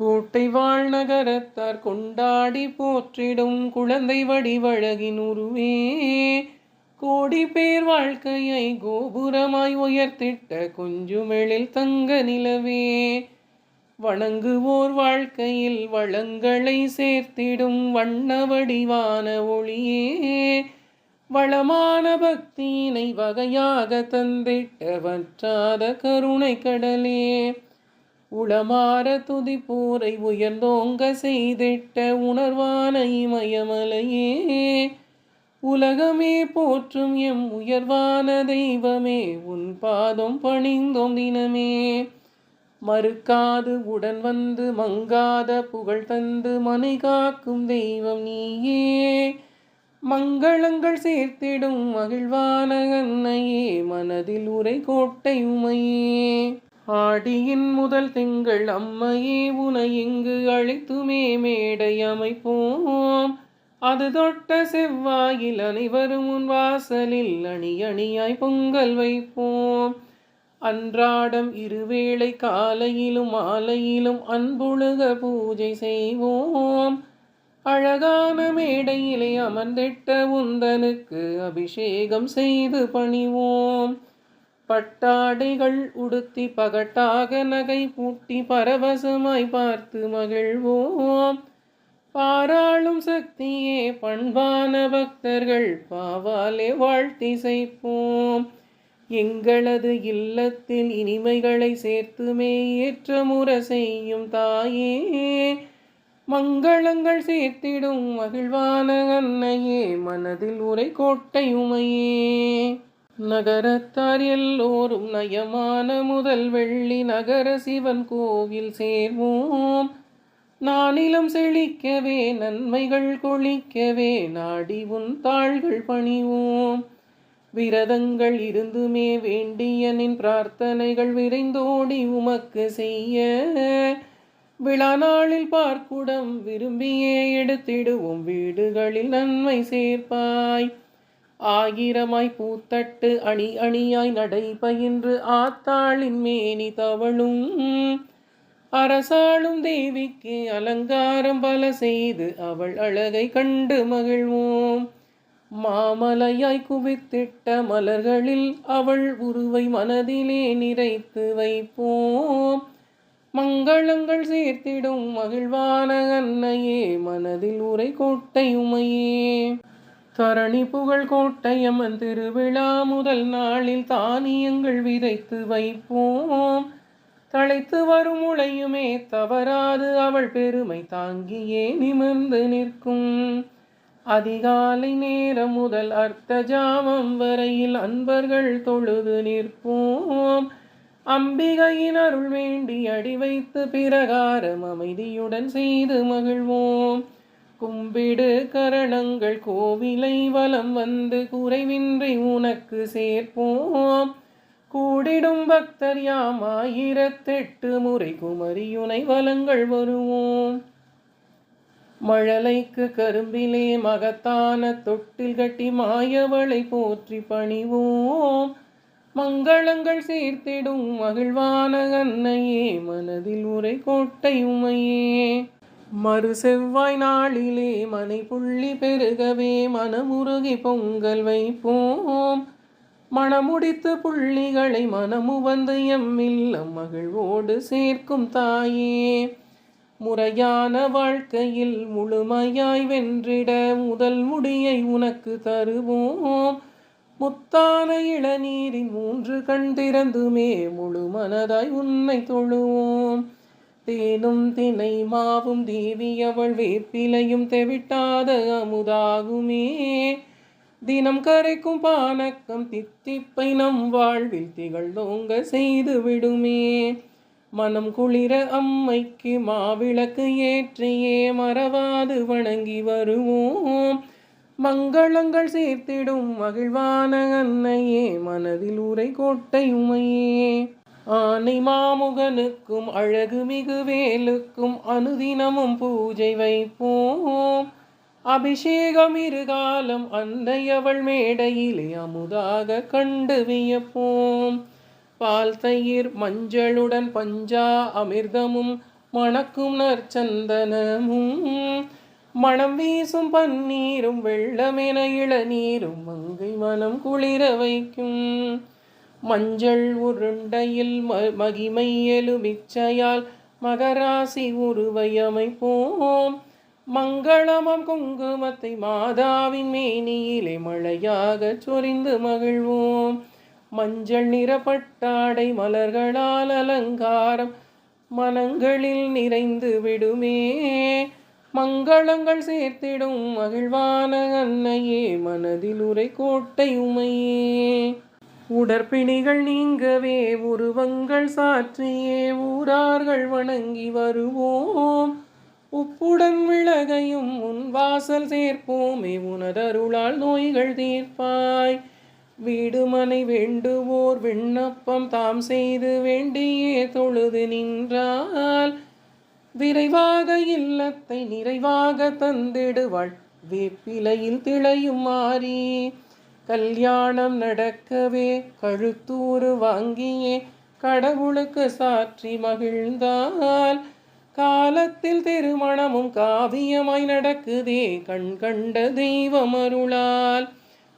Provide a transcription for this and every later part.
கோட்டை வாழ் நகரத்தார் கொண்டாடி போற்றிடும் குழந்தை வடிவழகின் உருவே. கோடி பேர் வாழ்க்கையை கோபுரமாய் உயர்த்திட்ட கொஞ்சுமெழில் தங்க நிலவே. வணங்குவோர் வாழ்க்கையில் வளங்களை சேர்த்திடும் வண்ண வடிவான ஒளியே. வளமான பக்தியினை வகையாக தந்திட்ட வற்றாத கருணை கடலே. உளமாற துதிப்போரை உயர்ந்தோங்க செய்திட்ட உணர்வான இமயமலையே உலகமே போற்றும் எம் உயர்வான தெய்வமே உன் பாதம் பணிந்தோம் தினமே. மறுக்காது உடன் வந்து மங்காத புகழ் தந்து மனை காக்கும் தெய்வம் நீயே. மங்களங்கள் சேர்த்திடும் மகிழ்வான அன்னையே மனதில் உரை கோட்டை உமையே. ஆடியின் முதல் திங்கள் அம்மையே உனை இங்கு அழைத்துமே மேடை அமைப்போம். அது தொட்ட செவ்வாயில் அனைவரும் உன் வாசலில் அணி அணியாய் பொங்கல் வைப்போம். அன்றாடம் இருவேளை காலையிலும் மாலையிலும் அன்புழுக பூஜை செய்வோம். அழகான மேடையிலே அமர்ந்திட்ட உந்தனுக்கு அபிஷேகம் செய்து பணிவோம். பட்டாடைகள் உடுத்தி பகட்டாக நகை பூட்டி பரவசமாய் பார்த்து மகிழ்வோம். பாராளும் சக்தியே பண்பான பக்தர்கள் பாவாலே வாழ்த்தி செய்ப்போம் எங்களது இல்லத்தில் இனிமைகளை சேர்த்துமே ஏற்ற முறை செய்யும் தாயே. மங்களங்கள் சேர்த்திடும் மகிழ்வான அன்னையே மனதில் உரை கோட்டை உமையே. நகரத்தார் எல்லோரும் நயமான முதல் வெள்ளி நகர சிவன் கோவில் சேர்வோம். நானிலம் செழிக்கவே நன்மைகள் கொளிக்கவே நாடி உன் தாள்கள் பணிவோம். விரதங்கள் இருந்துமே வேண்டியனின் பிரார்த்தனைகள் விரைந்தோடி உமக்கு செய்ய. விழா நாளில் பார்க்குடம் விரும்பியே எடுத்திடுவோம். வீடுகளில் நன்மை சேர்ப்பாய். ஆயிரமாய் பூத்தட்டு அணி அணியாய் நடை பயின்று ஆத்தாளின் மேனி தவளும் அரசாளும் தேவிக்கு அலங்காரம் பல செய்து அவள் அழகை கண்டு மகிழ்வோம். மாமலையாய் குவித்திட்ட மலர்களில் அவள் உருவை மனதிலே நிறைத்து வைப்போம். மங்களங்கள் சேர்த்திடும் மகிழ்வான அன்னையே மனதில் உரை கோட்டை உமையே. தரணி புகழ் கோட்டையம்மன் திருவிழா முதல் நாளில் தானியங்கள் விதைத்து வைப்போம். தழைத்து வரும் உளையுமே தவறாது அவள் பெருமை தாங்கியே நிமிர்ந்து நிற்கும். அதிகாலை நேரம் முதல் அர்த்த ஜாமம் வரையில் அன்பர்கள் தொழுது நிற்போம். அம்பிகையின் அருள் வேண்டி அடி வைத்து பிரகாரம் அமைதியுடன் செய்து மகிழ்வோம். கும்பிடு கரணங்கள் கோவிலை வலம் வந்து குறைவின்றி உனக்கு சேர்ப்போம். கூடிடும் பக்தர் யாம் ஆயிரத்தெட்டு முறை குமரியுனை வலங்கள் வருவோம். மழலைக்கு கரும்பிலே மகத்தான தொட்டில் கட்டி மாயவளை போற்றி பணிவோம். மங்களங்கள் சேர்த்திடும் மகிழ்வான அன்னையே மனதில் உரை கோட்டை உமையே. மறு செவ்வாய் நாளிலே மனை புள்ளி பெருகவே மனமுருகி பொங்கல் வைப்போம். மணமுடித்து புள்ளிகளை மனமுவந்து எம்மில்லம் மகிழ்வோடு சேர்க்கும் தாயே. முறையான வாழ்க்கையில் முழுமையாய் வென்றிட முதல் முடியை உனக்கு தருவோம். முத்தான இளநீரின் மூன்று கண் திறந்துமே முழு மனதாய் உன்னை தொழுவோம். தேனும் தினை மாவும் தேவி அவள் வேப்பிலையும் தெவிட்டாத அமுதாகுமே. தினம் கரைக்கும் பானக்கம் தித்திப்பை நம் வாழ்வில் திகழ்ந்தோங்க செய்து விடுமே. மனம் குளிர அம்மைக்கு மாவிளக்கு ஏற்றியே மறவாது வணங்கி வருவோம். மங்களங்கள் சேர்த்திடும் மகிழ்வான அன்னையே மனதில் உரை கோட்டையுமையே ஆனை மாமுகனுக்கும் அழகு மிகு வேலுக்கும் அனுதினமும் பூஜை வைப்போம். அபிஷேகம் இருகாலம் அன்னையவள் மேடையிலே அமுதாக கண்டு வியப்போம். பால் தயிர் மஞ்சளுடன் பஞ்சா அமிர்தமும் மணக்கும் நற்சந்தனமும். மணம் வீசும் பன்னீரும் வெள்ளமென இளநீரும் மங்கை மனம் குளிர வைக்கும். மஞ்சள் உருண்டையில் மகிமை எலுமிச்சையால் மகராசி உருவை அமைப்போம். மங்களமம் குங்குமத்தை மாதாவின் மேனியிலே மழையாக சொரிந்து மகிழ்வோம். மஞ்சள் நிறப்பட்டாடை மலர்களால் அலங்காரம் மனங்களில் நிறைந்து விடுமே. மங்களங்கள் சேர்த்திடும் மகிழ்வான அன்னையே மனதில் உரை கோட்டை உமையே. உடற்பிணிகள் நீங்கவே உருவங்கள் சாற்றியே ஊரார்கள் வணங்கி வருவோம். உப்புடன் விலகையும் உன் வாசல் சேர்ப்போமே உனதருளால் நோய்கள் தீர்ப்பாய். வீடுமனை வேண்டுவோர் விண்ணப்பம் தாம் செய்து வேண்டியே தொழுது நின்றால். விரைவாக இல்லத்தை நிறைவாக தந்திடுவாள் வேப்பிலையில் திளையும் மாறி கல்யாணம் நடக்கவே கழுத்தூறு வாங்கியே கடவுளுக்கு சாற்றி மகிழ்ந்தால். காலத்தில் திருமணமும் காவியமாய் நடக்குதே கண் கண்ட தெய்வம் அருளால்.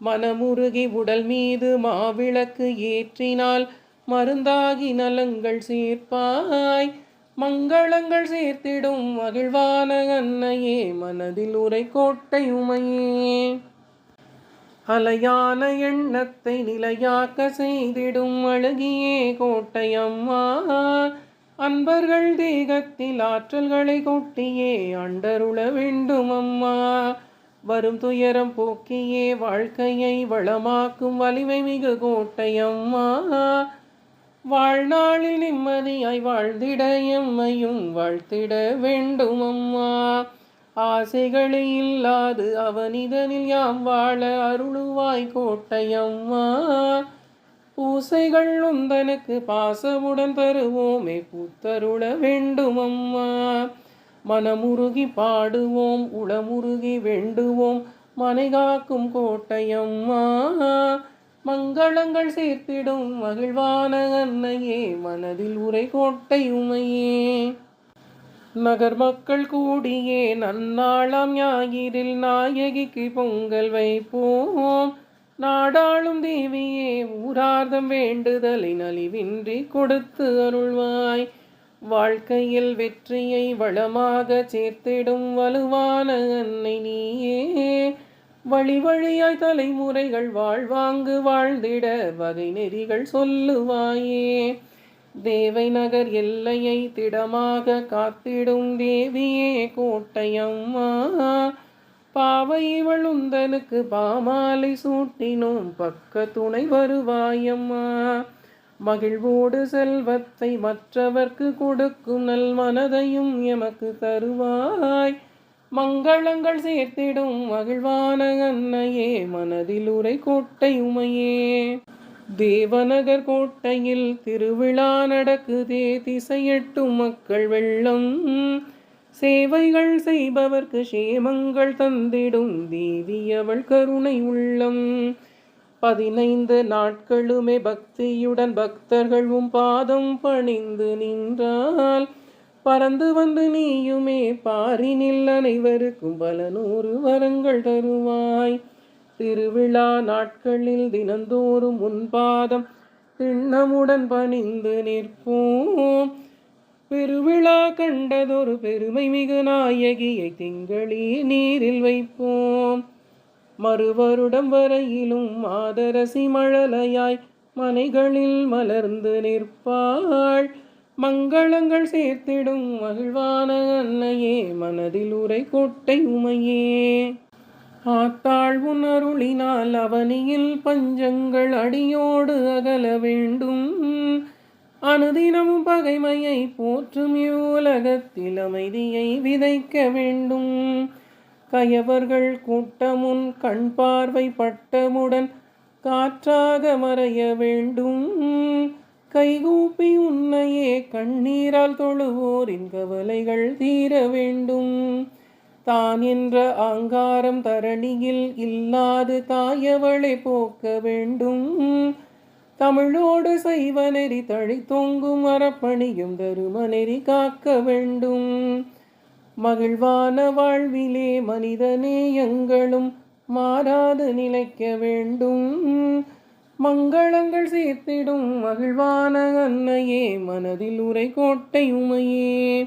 மனமுருகி உடல் மீது மாவிளக்கு ஏற்றினால் மருந்தாகி நலங்கள் சேர்ப்பாய். மங்களங்கள் சேர்த்திடும் மகிழ்வான அன்னையே மனதில் உரை கோட்டை உமையே. அலையான எண்ணத்தை நிலையாக்க செய்திடும் அழுகியே கோட்டையம்மா. அன்பர்கள் தேகத்தில் ஆற்றல்களை கொட்டியே அண்டருள வேண்டும் அம்மா வரும் துயரம் போக்கியே வாழ்க்கையை வளமாக்கும் வலிமை மிகு கோட்டையம்மா. வாழ்நாளில் நிம்மதியாய் வாழ்ந்திட எம்மையும் வாழ்த்திட வேண்டும் அம்மா ஆசைகளே இல்லாது அவனிதனில் யாம் வாழ அருளுவாய் கோட்டையம்மா. பூசைகள் உந்தனுக்கு பாசமுடன் தருவோமே பூத்தருள வேண்டும் அம்மா மனமுருகி பாடுவோம் உளமுருகி வேண்டுவோம் மனை காக்கும் கோட்டையம்மா. மங்களங்கள் சேர்த்திடும் மகிழ்வான அன்னையே மனதில் உரை கோட்டை உமையே. நகர் மக்கள் கூடியே நன்னாளாம் ஞாயிறில் நாயகிக்கு பொங்கல் வைப்போம். நாடாளும் தேவியே ஊரார்தம் வேண்டுதலை நலிவின்றி கொடுத்து அருள்வாய். வாழ்க்கையில் வெற்றியை வளமாக சேர்த்திடும் வலுவான அன்னை நீயே. வழி வழியாய் தலைமுறைகள் வாழ்வாங்கு வாழ்ந்திட வகை நெறிகள் சொல்லுவாயே. தேவை நகர் எல்லையை திடமாக காத்திடும் தேவியே கோட்டையம்மா. பாவை இவள் உந்தனுக்கு பாமாலை சூட்டினோம் பக்க துணை வருவாயம்மா. மகிழ்வோடு செல்வத்தை மற்றவர்க்கு கொடுக்கும் நல் மனதையும் எமக்கு தருவாய். மங்களங்கள் சேர்த்திடும் மகிழ்வான அன்னையே மனதில் உரை கோட்டை உமையே. தேவநகர் கோட்டையில் திருவிழா நடக்குதே திசையட்டும் மக்கள் வெள்ளம். சேவைகள் செய்பவர்க்கு சேமங்கள் தந்திடும் தேவி அவள் கருணை உள்ளம். பதினைந்து நாட்களுமே பக்தியுடன் பக்தர்களும் பாதம் பணிந்து நின்றால் பறந்து வந்து நீயுமே பாரினில் அனைவருக்கும் பல நூறு வரங்கள் தருவாய். திருவிழா நாட்களில் தினந்தோறும் முன்பாதம் திண்ணமுடன் பணிந்து நிற்போம். பெருவிழா கண்டதொரு பெருமை மிகு நாயகியை திங்களே நீரில் வைப்போம். மறுவருடம் வரையிலும் மாதரசி மழலையாய் மனைகளில் மலர்ந்து நிற்பாள். மங்களங்கள் சேர்த்திடும் மகிழ்வான அன்னையே மனதில் உரை கொட்டை உமையே. ஆத்தாள் உணருளினால் அவனியில் பஞ்சங்கள் அடியோடு அகல வேண்டும். அனுதினமும் பகைமையை போற்றும் இவ்வுலகத்தில் அமைதியை விதைக்க வேண்டும். கயவர்கள் கூட்டமுன் கண் பார்வை பட்டமுடன் காற்றாக மறைய வேண்டும். கைகூப்பி உன்னையே கண்ணீரால் தொழுவோரின் கவலைகள் தீர வேண்டும். தான் என்ற ஆங்காரம் தரணியில் இல்லாது தாயவளை போக்க வேண்டும். தமிழோடு சைவ நெறி தொங்கும் அறப்பணியும் தருமநெறி காக்க வேண்டும். மகிழ்வான வாழ்விலே மனிதனே எங்களும் மாறாது நிலைக்க வேண்டும். மங்களங்கள் சேர்த்திடும் மகிழ்வான அன்னையே மனதில் உரை கோட்டை உமையே.